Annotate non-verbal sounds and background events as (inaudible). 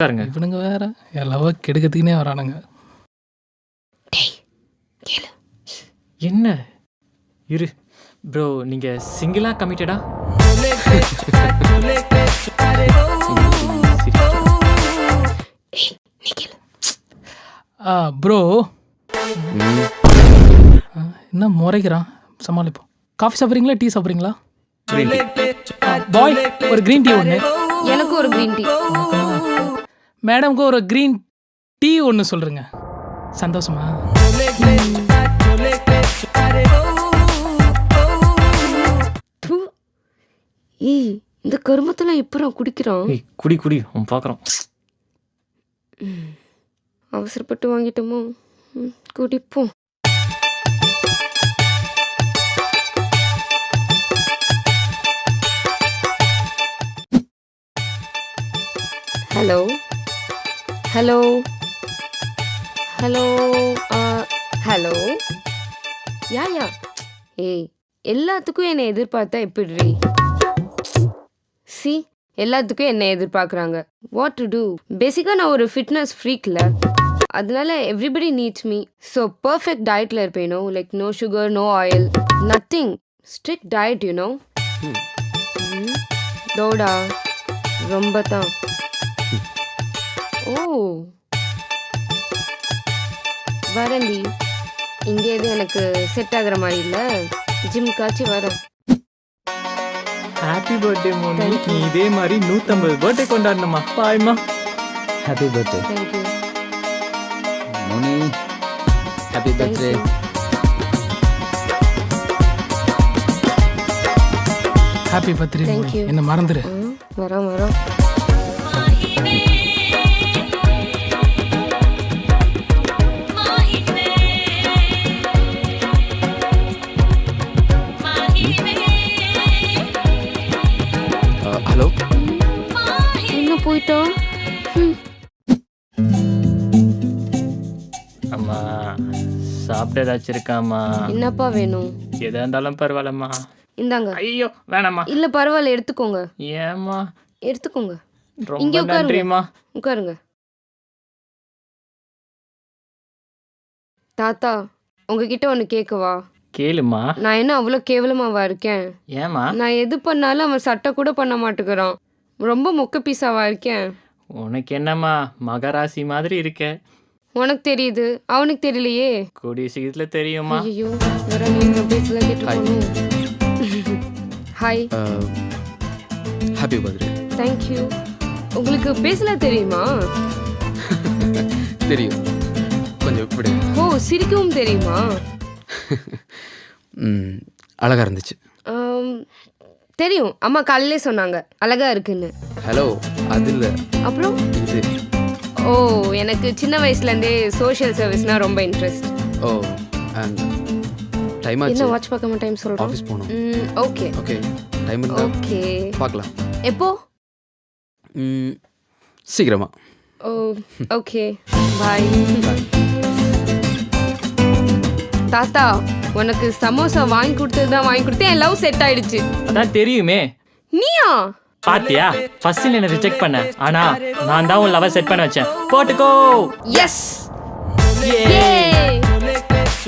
உட்காருங்க. இவனுங்க வேற எல்லாவோ கெடுக்கிறதுக்குனே வரானுங்க. என்ன? இரு. ப்ரோ நீங்க சிங்கிளா கமிட்டடா ஆ ப்ரோ என்ன முறைக்கிறான் சமாளிப்போம். காஃபி சாப்பிட்றீங்களா? டீ சாப்பிட்றீங்களா? பாய் ஒரு க்ரீன் டீ ஒன்று எனக்கு ஒரு க்ரீன் டீ மேடம்க்கு ஒரு க்ரீன் டீ ஒன்று சொல்கிறேங்க சந்தோஷமா? ஏய் இந்த கருமத்தெல்லாம் எப்பறம் குடிக்கிறான்? ஏய் குடி குடி அவன் பார்க்குறான் அவசரப்பட்டு வாங்கிட்டோமோ? ம், குடிப்போம். Hello? Hello. Hello hello. Yeah yeah. ஏய் எல்லாத்துக்கும் என்னை எதிர்பார்த்தா எப்படி சி எல்லாத்துக்கும் என்ன எதிர்பார்க்குறாங்க. வாட் டு டூ பேசிக்காக நான் ஒரு ஃபிட்னஸ் ஃப்ரீக்கில் அதனால everybody needs me so perfect டயட்டில் இருப்பேனோ like no sugar no oil nothing strict diet you know தோடா ரொம்ப தான். ஓ. வரண்டி இங்கே எதுவும் எனக்கு செட் ஆகுற மாதிரி இல்லை. ஜிம்காச்சும் வரேன். ஹாப்பி பர்த்டே மோனி நீ இதே மாதிரி நூற்றம்பது பர்த்டே கொண்டாடணுமா? பாய்மா. Happy birthday thank you Moni happy birthday happy birthday Thank you. என்ன மறந்துடு வரோம் வரோம். அம்மா சாப்பிட ஏதாச்சும் இருக்காம்மா என்னப்பா வேணும்? எதா இருந்தாலும் பரவாயில்லம்மா. இந்தாங்க. ஐயோ வேணாம்மா. இல்ல பரவாயில்ல எடுத்துக்கோங்க. ஏம்மா? எடுத்துக்கோங்க. ரொம்ப இங்க உட்காருங்க. நன்றிம்மா. உட்காருங்க. தாத்தா உங்ககிட்ட ஒன்று கேட்கவா கேளுமா நான் என்ன அவ்வளோ கேவலமாவா இருக்கேன்? ஏம்மா? நான் எது பண்ணாலும் அவன் சட்டை கூட பண்ண மாட்டேங்கிறான் ரொம்ப மொக்க பீஸாவா இருக்கேன்? உனக்கு என்னம்மா மகராசி மாதிரி இருக்க. உனக்கு தெரியுது அவனுக்கு தெரியலையே. கூடிய சீக்கிரத்தில் தெரியுமா ஐயோ ஹாய் ஹாப்பி பர்த்டே தேங்க்யூ உங்களுக்கு பேசல தெரியுமா? தெரியும். கொஞ்சம் இப்படி ஓ சிரிக்கவும் தெரியுமா? (laughs) அழகா இருந்துச்சு. தெரியும். அம்மா காலையிலே சொன்னாங்க. அழகா இருக்குன்னு. ஹலோ அது இல்லை. அப்புறம்? இது ஓ எனக்கு சின்ன வயசுலேருந்தே சோஷியல் சர்வீஸ்னா ரொம்ப இன்ட்ரெஸ்ட் ஓ அண்ட் டைம் என்ன ஆச்சு வாட்ச் பார்க்காம டைம் சொல்கிறோம் ஆஃபீஸ் போகணும் ஓகே ஓகே டைம் இருந்தா ஓகே பார்க்கலாம். எப்போ? ம் சீக்கிரமா. ஓ ஓகே பாய் தாத்தா உனக்கு சமோசா வாங்கி கொடுத்தது தான் வாங்கி கொடுத்தேன். என் லவ் செட் ஆயிடுச்சு. அதான் தெரியுமே. நீயா? பாத்தியா? ஃபர்ஸ்ட் என்ன ரிஜெக்ட் பண்ண. ஆனா நான் தான் உன் லவர் செட் பண்ண வச்சேன். போட்டுக்கோ! எஸ்